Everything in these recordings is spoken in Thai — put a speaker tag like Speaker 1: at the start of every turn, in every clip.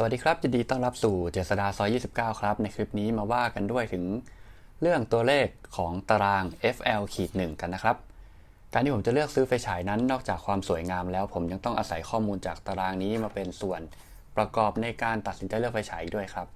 Speaker 1: สวัสดีครับยินดีต้อนรับสู่เจษดาซอย29 ครับ ในคลิปนี้มาว่ากันด้วยถึงเรื่องตัวเลขของตาราง FL ขีด1กันนะครับ การที่ผมจะเลือกซื้อไฟฉายนั้น นอกจากความสวยงามแล้ว ผมยังต้องอาศัยข้อมูลจากตารางนี้มาเป็นส่วนประกอบในการตัดสินใจเลือกไฟฉายด้วยครับ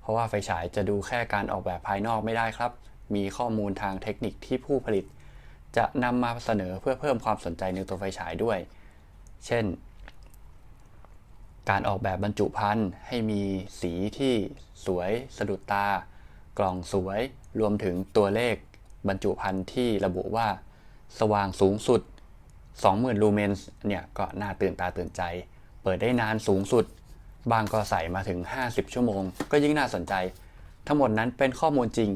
Speaker 1: เพราะว่าไฟฉายจะดูแค่การออกแบบภายนอกไม่ได้ครับ มีข้อมูลทางเทคนิคที่ผู้ผลิต จะนำมาเสนอเพื่อเพิ่มความสนใจในตัวไฟฉายด้วย เช่น การออกแบบบรรจุภัณฑ์ให้มีสีที่สวยสะดุดตา กล่องสวย รวมถึงตัวเลขบรรจุภัณฑ์ที่ระบุว่า สว่างสูงสุด 20,000 ลูเมนส์เนี่ยก็น่าตื่นตาตื่นใจ เปิดได้นานสูงสุด บางก็ใส่มาถึง 50 ชั่วโมง ก็ยิ่งน่าสนใจ ทั้งหมดนั้นเป็นข้อมูลจริง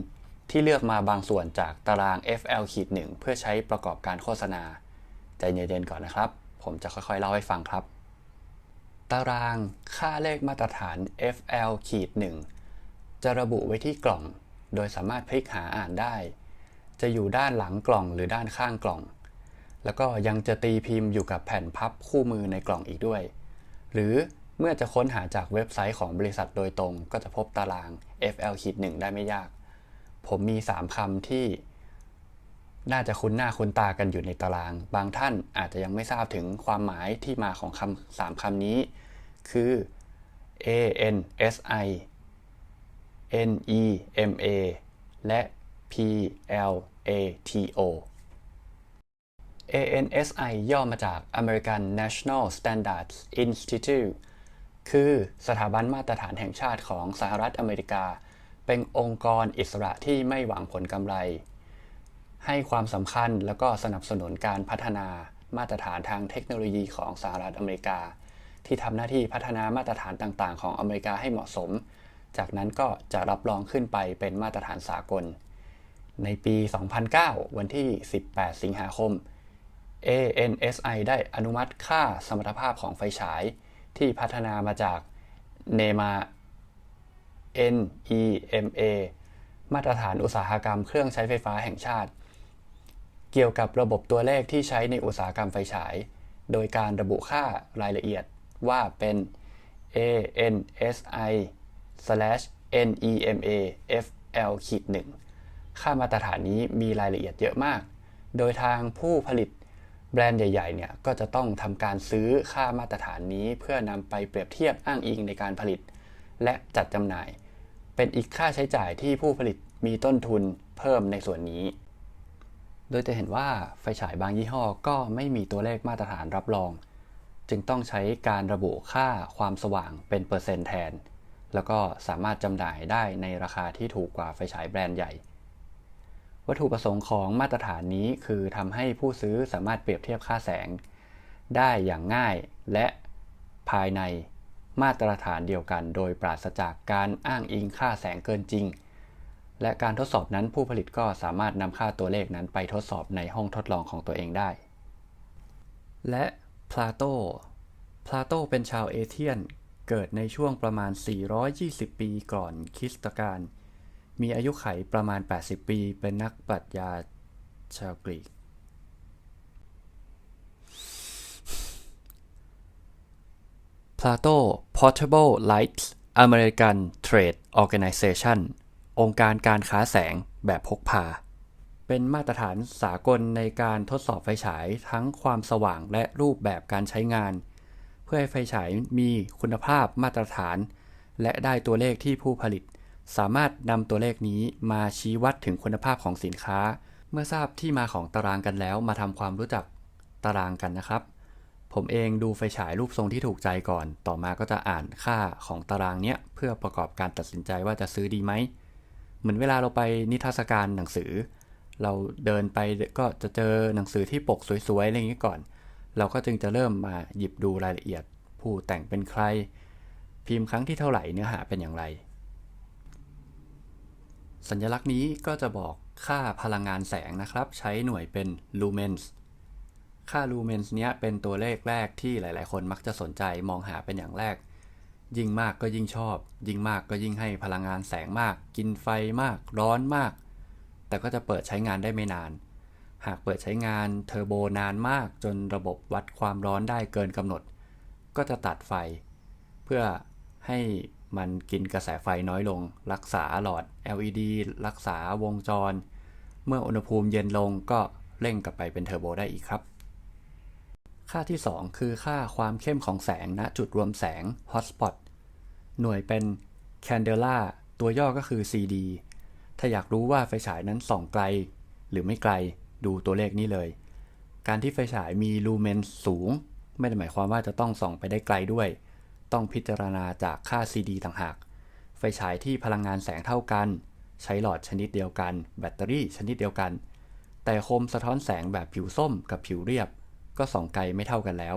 Speaker 1: ที่เลือกมาบางส่วนจากตาราง FL ขีด1เพื่อใช้ประกอบการโฆษณา ใจเย็นๆก่อนนะครับ ผมจะค่อยๆเล่าให้ฟังครับ ตารางค่าเลขมาตรฐาน FL ขีด1จะระบุไว้ที่กล่อง โดยสามารถพลิกหาอ่านได้ จะอยู่ด้านหลังกล่องหรือด้านข้างกล่อง แล้วก็ยังจะตีพิมพ์อยู่กับแผ่นพับคู่มือในกล่องอีกด้วย หรือเมื่อจะค้นหาจากเว็บไซต์ของบริษัทโดยตรง ก็จะพบตาราง FL ขีด1ได้ไม่ยาก ผมมี 3คำที่ น่าจะคุ้นหน้าคุ้นตากันอยู่ในตาราง บางท่านอาจจะยังไม่ทราบถึงความหมายที่มาของคำสามคำนี้ คือ A N S I N E M A และ P L A T O ANSI ย่อมาจาก American National Standards Institute คือสถาบันมาตรฐานแห่งชาติของสหรัฐอเมริกา เป็นองค์กรอิสระที่ไม่หวังผลกำไร ให้ความสำคัญแล้วก็สนับสนุนการพัฒนามาตรฐานทางเทคโนโลยีของสหรัฐอเมริกา ที่ทำหน้าที่พัฒนามาตรฐานต่างๆ ของอเมริกาให้เหมาะสม จากนั้นก็จะรับรองขึ้นไปเป็นมาตรฐานสากล ในปี 2009 วันที่ 18 สิงหาคม ANSI ได้อนุมัติค่าสมรรถภาพของไฟฉายที่พัฒนามาจาก NEMA NEMA มาตรฐานอุตสาหกรรมเครื่องใช้ไฟฟ้าแห่งชาติ เกี่ยวกับระบบตัวเลขที่ใช้ในอุตสาหกรรมไฟฉาย โดยการระบุค่ารายละเอียด ว่าเป็น ANSI NEMA FL 1ค่ามาตรฐานนี้มีรายละเอียดเยอะมาก โดยทางผู้ผลิตแบรนด์ใหญ่ๆเนี่ยก็จะต้องทำการซื้อค่ามาตรฐานนี้เพื่อนำไปเปรียบเทียบอ้างอิงในการผลิต และจัดจำหน่าย เป็นอีกค่าใช้จ่ายที่ผู้ผลิตมีต้นทุนเพิ่มในส่วนนี้ โดยจะเห็นว่าไฟฉายบางยี่ห้อก็ไม่มีตัวเลขมาตรฐานรับรอง จึงต้องใช้การระบุค่าความสว่างเป็นเปอร์เซ็นต์แทน แล้วก็สามารถจำหน่ายได้ในราคาที่ถูกกว่าไฟฉายแบรนด์ใหญ่ วัตถุประสงค์ของมาตรฐานนี้คือทำให้ผู้ซื้อสามารถเปรียบเทียบค่าแสง ได้อย่างง่ายและภายในมาตรฐานเดียวกัน โดยปราศจากการอ้างอิงค่าแสงเกินจริง และการทดสอบนั้นผู้ผลิตก็สามารถนำค่าตัวเลขนั้นไปทดสอบในห้องทดลองของตัวเองได้ และ พลาโต พลาโตเป็นชาวเอเธียน เกิดในช่วงประมาณ 420 ปีก่อนคริสตกาล มีอายุไขประมาณ 80 ปี เป็นนักปรัชญาชาวกรีก Plato Portable Light American Trade Organization องค์การการค้าแสงแบบพกพา เป็นมาตรฐานสากลในการทดสอบไฟฉายทั้งความสว่างและรูปแบบการใช้งาน เพื่อให้ไฟฉายมีคุณภาพมาตรฐาน และได้ตัวเลขที่ผู้ผลิต สามารถนำตัวเลขนี้มาชี้วัดถึงคุณภาพของสินค้า เมื่อทราบที่มาของตารางกันแล้วมาทำความรู้จักตารางกันนะครับ ผมเองดูไฟฉายรูปทรงที่ถูกใจก่อน ต่อมาก็จะอ่านค่าของตารางเนี้ยเพื่อประกอบการตัดสินใจว่าจะซื้อดีไหม เหมือนเวลาเราไปนิทรรศการหนังสือ เราเดินไปก็จะเจอหนังสือที่ปกสวยๆอะไรอย่างนี้ก่อน เราก็จึงจะเริ่มมาหยิบดูรายละเอียด ผู้แต่งเป็นใคร พิมพ์ครั้งที่เท่าไหร่เนื้อหาเป็นอย่างไร สัญลักษณ์นี้ก็จะบอกค่าพลังงานแสงนะครับ ใช้หน่วยเป็น lumens ค่า lumens เนี้ยเป็นตัวเลขแรกที่หลาย ๆ คนมักจะสนใจมองหาเป็นอย่างแรก ยิ่งมากก็ยิ่งชอบ ยิ่งมากก็ยิ่งให้พลังงานแสงมาก กินไฟมาก ร้อนมาก แต่ก็จะเปิดใช้งานได้ไม่นาน หากเปิดใช้งานเทอร์โบนานมากจนระบบวัดความร้อนได้เกินกำหนด ก็จะตัดไฟ เพื่อให้มันกินกระแสไฟน้อยลง รักษาหลอด LED รักษาวงจร เมื่ออุณหภูมิเย็นลงก็เร่งกลับไปเป็นเทอร์โบได้อีกครับ ค่าที่ 2 คือค่าความเข้มของแสงณจุดรวมแสง hotspot หน่วยเป็น candela ตัวย่อก็คือ CD ถ้าอยากรู้ว่าไฟฉายนั้นส่องไกล หรือไม่ไกลดูตัวเลขนี้เลย การที่ไฟฉายมีลูเมนสูง ไม่ได้หมายความว่าจะต้องส่องไปได้ไกลด้วย ต้องพิจารณาจากค่า CD ต่างหาก ไฟฉายที่พลังงานแสงเท่ากัน ใช้หลอดชนิดเดียวกัน แบตเตอรี่ชนิดเดียวกัน แต่โคมสะท้อนแสงแบบผิวส้มกับผิวเรียบ ก็ส่องไกลไม่เท่ากันแล้ว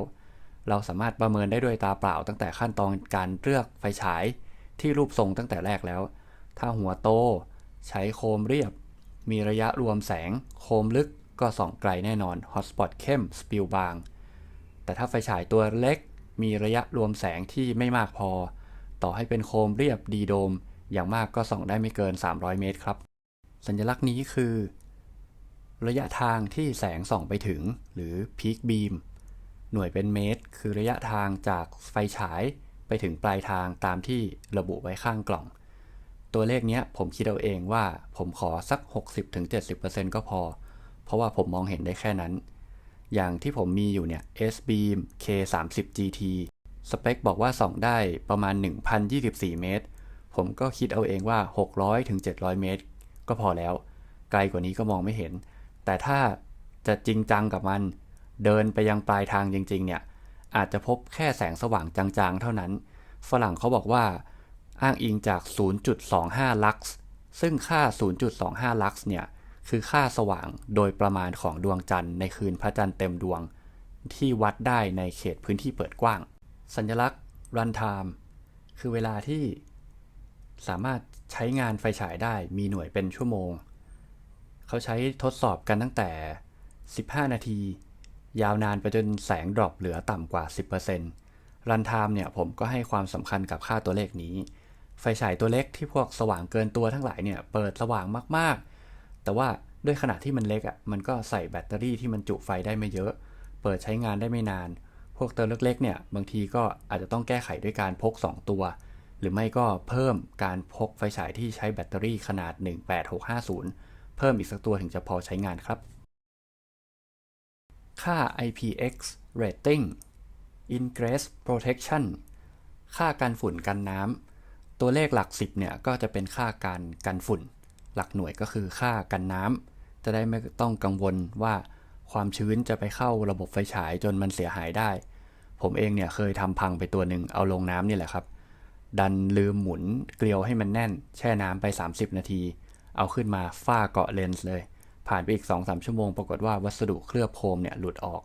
Speaker 1: เราสามารถประเมินได้ด้วยตาเปล่าตั้งแต่ขั้นตอนการเลือกไฟฉายที่รูปทรงตั้งแต่แรกแล้ว ถ้าหัวโต ใช้โคมเรียบ มีระยะรวมแสง โคมลึกก็ส่องไกลแน่นอน ฮอตสปอตเข้ม สปิลบาง แต่ถ้าไฟฉายตัวเล็ก มีระยะรวมแสงที่ไม่มากพอ ต่อให้เป็นโคมเรียบดีโดม อย่างมากก็ส่องได้ไม่เกิน 300 เมตรครับ สัญลักษณ์นี้คือ ระยะทางที่แสงส่องไปถึง หรือ peak beam หน่วยเป็นเมตร คือระยะทางจากไฟฉายไปถึงปลายทางตามที่ระบุไว้ข้างกล่อง ตัวเลขเนี้ยผมคิดเอาเองว่าผมขอสัก 60-70%ก็พอ เพราะว่าผมมองเห็นได้แค่นั้น อย่างที่ผมมีอยู่เนี่ย S beam K 3 0 GT สเปคบอกว่าส่องได้ประมาณ 1,024 เมตร ผมก็คิดเอาเองว่า 600-700 เมตร ก็พอแล้ว ไกลกว่านี้ก็มองไม่เห็น แต่ถ้าจะจริงจังกับมัน เดินไปยังปลายทางจริง ๆ เนี่ย อาจจะพบแค่แสงสว่างจางๆ เท่านั้น ฝรั่งเขาบอกว่า อ้างอิงจาก 0.25 ลักซ์ซึ่งค่า 0.25 ลักซ์เนี่ย คือค่าสว่างโดยประมาณของดวงจันทร์ในคืนพระจันทร์เต็มดวง ที่วัดได้ในเขตพื้นที่เปิดกว้าง สัญลักษณ์ run time คือเวลาที่สามารถใช้งานไฟฉายได้มีหน่วยเป็นชั่วโมง เขาใช้ทดสอบกันตั้งแต่ 15 นาที ยาวนานไปจนแสงดรอปเหลือต่ำกว่า 10%รันไทม์เนี่ยผมก็ให้ความสำคัญกับค่าตัวเลขนี้ ไฟฉายตัวเล็กที่พวกสว่างเกินตัวทั้งหลายเนี่ยเปิดสว่างมากๆ แต่ว่าด้วยขนาดที่มันเล็กอะ่ะมันก็ใส่แบตเตอรี่ที่มันจุไฟได้ไม่เยอะ เปิดใช้งานได้ไม่นาน พวกตัวเล็กๆเนี่ยบางทีก็อาจจะต้องแก้ไขด้วยการพก 2 ตัว หรือไม่ก็เพิ่มการพกไฟฉายที่ใช้แบตเตอรี่ขนาด 18650 เพิ่มอีกสักตัวถึงจะพอใช้งานครับ ค่า IPX rating ingress protection ค่ากันฝุ่นกันน้ำ ตัวเลขหลัก 10เนี่ยก็จะเป็นค่าการกันฝุ่น หลักหน่วยก็คือค่ากันน้ำจะได้ไม่ต้องกังวลว่าความชื้นจะไปเข้าระบบไฟฉายจนมันเสียหายได้ ผมเองเนี่ยเคยทำพังไปตัวหนึ่งเอาลงน้ำนี่แหละครับ ดันลืมหมุนเกลียวให้มันแน่น แช่น้ำไป 30 นาที เอาขึ้นมาฝ้าเกาะเลนส์เลย ผ่านไปอีก 2-3 ชั่วโมง ปรากฏว่าวัสดุเคลือบโคมเนี่ยหลุดออก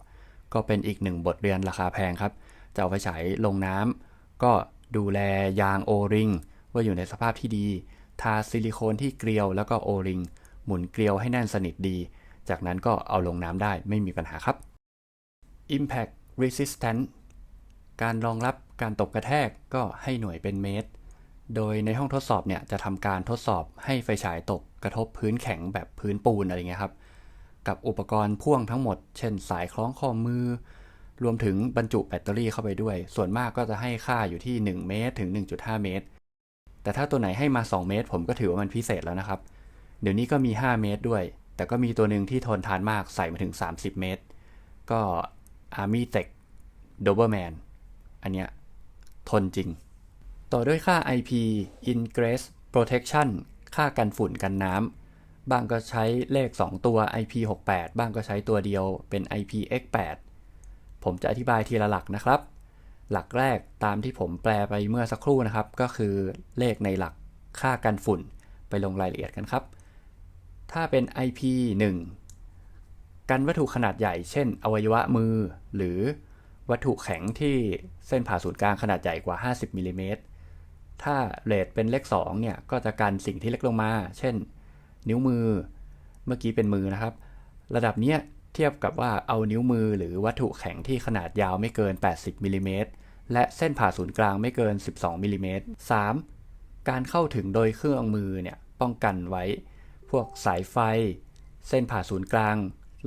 Speaker 1: ก็เป็นอีกหนึ่งบทเรียนราคาแพงครับ จะเอาไฟฉายลงน้ำก็ ดูแลยางโอริงว่าอยู่ในสภาพที่ดี ทาซิลิโคนที่เกลียวแล้วก็โอริงหมุนเกลียวให้แน่นสนิทดี จากนั้นก็เอาลงน้ำได้ไม่มีปัญหาครับ Impact Resistant การรองรับการตกกระแทกก็ให้หน่วยเป็นเมตร โดยในห้องทดสอบเนี่ยจะทำการทดสอบให้ไฟฉายตกกระทบพื้นแข็งแบบพื้นปูนอะไรเงี้ยครับ กับอุปกรณ์พ่วงทั้งหมด เช่นสายคล้องข้อมือ รวมถึงบรรจุแบตเตอรี่เข้าไปด้วย ส่วนมากก็จะให้ค่าอยู่ที่ 1 เมตรถึง 1.5 เมตร แต่ถ้าตัวไหนให้มา 2 เมตร ผมก็ถือว่ามันพิเศษแล้วนะครับ เดี๋ยวนี้ก็มี 5 เมตรด้วย แต่ก็มีตัวหนึ่งที่ทนทานมากใส่มาถึง 30 เมตร ก็ Army Tech Doberman อันเนี้ยทนจริง ต่อด้วยค่า IP Ingress Protection ค่ากันฝุ่นกันน้ำบางก็ใช้เลข 2 ตัว IP68 บ้างก็ใช้ตัวเดียวเป็น IPX8 ผมจะอธิบายทีละหลักนะครับ หลักแรกตามที่ผมแปลไปเมื่อสักครู่นะครับ ก็คือเลขในหลักค่ากันฝุ่นไปลงรายละเอียดกันครับ ถ้าเป็น IP1 กันวัตถุขนาดใหญ่ เช่น อวัยวะมือ หรือวัตถุแข็งที่เส้นผ่าศูนย์กลางขนาดใหญ่กว่า 50มิลลิเมตรถ้าเรทเป็นเลข2เนี่ยก็จะกันสิ่งที่เล็กลงมา เช่น นิ้วมือ เมื่อกี้เป็นมือนะครับ ระดับเนี้ย เทียบกับว่าเอานิ้วมือหรือวัตถุแข็งที่ขนาดยาวไม่เกิน 80มิลลิเมตรและเส้นผ่าศูนย์กลางไม่เกิน 12มิลลิเมตร 3. การเข้าถึงโดยเครื่องมือเนี่ยป้องกันไว้ พวกสายไฟ เส้นผ่าศูนย์กลาง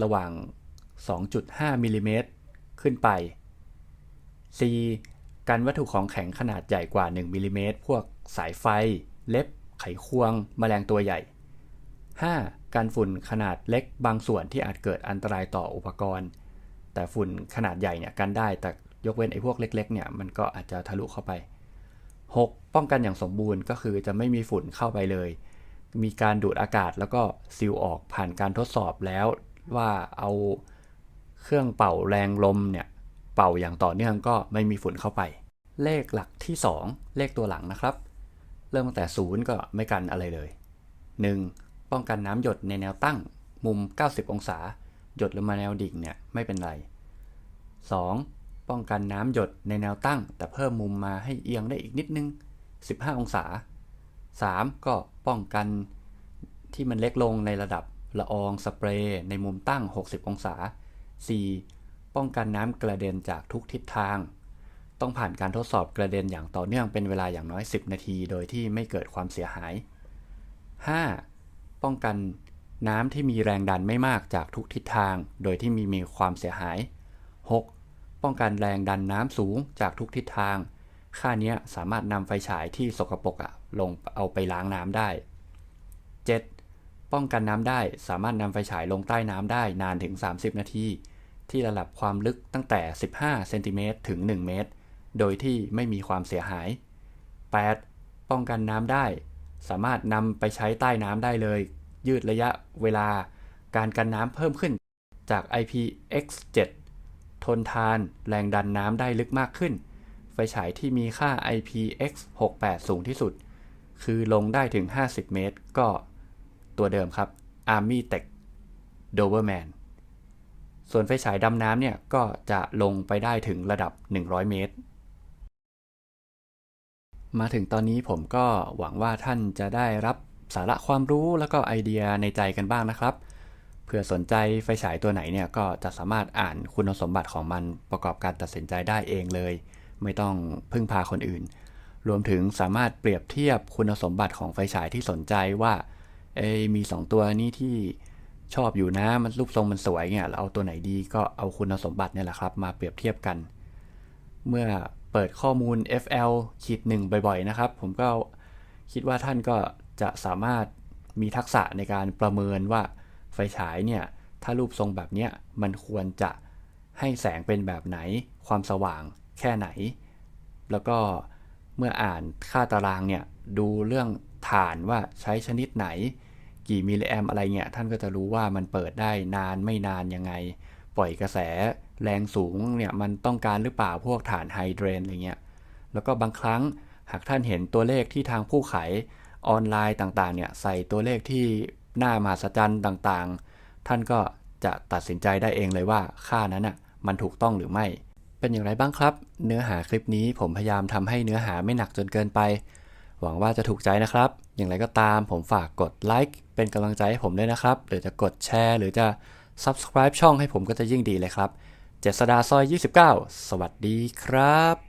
Speaker 1: ระหว่าง 2.5มิลลิเมตรขึ้นไป C กันวัตถุของแข็งขนาดใหญ่กว่า 1มิลลิเมตรพวกสายไฟ เล็บ ไขควงแมลงตัวใหญ่ 5. การฝุ่นขนาดเล็กบางส่วนที่อาจเกิดอันตรายต่ออุปกรณ์ แต่ฝุ่นขนาดใหญ่เนี่ยกันได้ แต่ยกเว้นไอ้พวกเล็กๆเนี่ยมันก็อาจจะทะลุเข้าไป 6. ป้องกันอย่างสมบูรณ์ก็คือจะไม่มีฝุ่นเข้าไปเลย มีการดูดอากาศแล้วก็ซีลออกผ่านการทดสอบแล้วว่าเอาเครื่องเป่าแรงลมเนี่ยเป่าอย่างต่อเนื่องก็ไม่มีฝุ่นเข้าไป เลขหลักที่ 2 เลขตัวหลังนะครับ เริ่มตั้งแต่ศูนย์ก็ไม่กันอะไรเลย 1. ป้องกันน้ำหยดในแนวตั้งมุม 90 องศา หยดลงมาแนวดิ่งเนี่ยไม่เป็นไร 2. ป้องกันน้ำหยดในแนวตั้ง แต่เพิ่มมุมมาให้เอียงได้อีกนิดนึง 15 องศา 3. ก็ป้องกันที่มันเล็กลงในระดับละอองสเปรย์ในมุมตั้ง 60 องศา 4. ป้องกันน้ำกระเด็นจากทุกทิศทาง ต้องผ่านการทดสอบกระเด็นอย่างต่อเนื่องเป็นเวลาอย่างน้อย 10 นาที โดยที่ไม่เกิดความเสียหาย 5. ป้องกันน้ำที่มีแรงดันไม่มากจากทุกทิศทาง โดยที่มีมีความเสียหาย 6. ป้องกันแรงดันน้ำสูงจากทุกทิศทาง ค่านี้สามารถนำไฟฉายที่สกปรกอะลงเอาไปล้างน้ำได้ 7. ป้องกันน้ำได้สามารถนำไฟฉายลงใต้น้ำได้นานถึง 30 นาที ที่ระดับความลึกตั้งแต่ 15 เซนติเมตรถึง 1 เมตร โดยที่ไม่มีความเสียหาย 8. ป้องกันน้ำได้ สามารถนำไปใช้ใต้น้ำได้เลย ยืดระยะเวลาการกันน้ำเพิ่มขึ้นจาก IPX7 ทนทานแรงดันน้ำได้ลึกมากขึ้น ไฟฉายที่มีค่า IPX68 สูงที่สุด คือลงได้ถึง 50 เมตร ก็ตัวเดิมครับ Army Tech Doberman ส่วนไฟฉายดำน้ำเนี่ย ก็จะลงไปได้ถึงระดับ 100 เมตร มาถึงตอนนี้ผมก็หวังว่าท่านจะได้รับสาระความรู้แล้วก็ไอเดียในใจกันบ้างนะครับเผื่อสนใจไฟฉายตัวไหนเนี่ยก็จะสามารถอ่านคุณสมบัติของมันประกอบการตัดสินใจได้เองเลย ไม่ต้องพึ่งพาคนอื่น รวมถึงสามารถเปรียบเทียบคุณสมบัติของไฟฉายที่สนใจว่าเอยมี 2 ตัวนี้ที่ชอบอยู่นะมันรูปทรงมันสวยเนี่ยเราเอาตัวไหนดีก็เอาคุณสมบัติเนี่ยแหละครับ มาเปรียบเทียบกัน เมื่อ เปิดข้อมูล FL ขีดหนึ่งบ่อยๆ นะครับ ผมก็คิดว่าท่านก็จะสามารถมีทักษะในการประเมินว่าไฟฉายเนี่ย ถ้ารูปทรงแบบเนี้ยมันควรจะให้แสงเป็นแบบไหน ความสว่างแค่ไหน แล้วก็เมื่ออ่านค่าตารางเนี่ย ดูเรื่องฐานว่าใช้ชนิดไหน กี่มิลลิแอมอะไรเงี้ย ท่านก็จะรู้ว่ามันเปิดได้นานไม่นานยังไง ปล่อยกระแสแรงสูงเนี่ยมันต้องการหรือเปล่าพวกฐานไฮเดรนอะไรเงี้ย แล้วก็บางครั้งหากท่านเห็นตัวเลขที่ทางผู้ขายออนไลน์ต่างๆเนี่ยใส่ตัวเลขที่หน้ามหัศจรรย์ต่างๆ ท่านก็จะตัดสินใจได้เองเลยว่าค่านั้นอะมันถูกต้องหรือไม่ เป็นอย่างไรบ้างครับ เนื้อหาคลิปนี้ผมพยายามทำให้เนื้อหาไม่หนักจนเกินไป หวังว่าจะถูกใจนะครับ อย่างไรก็ตามผมฝากกดไลค์เป็นกำลังใจให้ผมด้วยนะครับหรือจะกดแชร์หรือจะ subscribe ช่องให้ผมก็จะยิ่งดีเลยครับ เจษดาซอย 29 สวัสดีครับ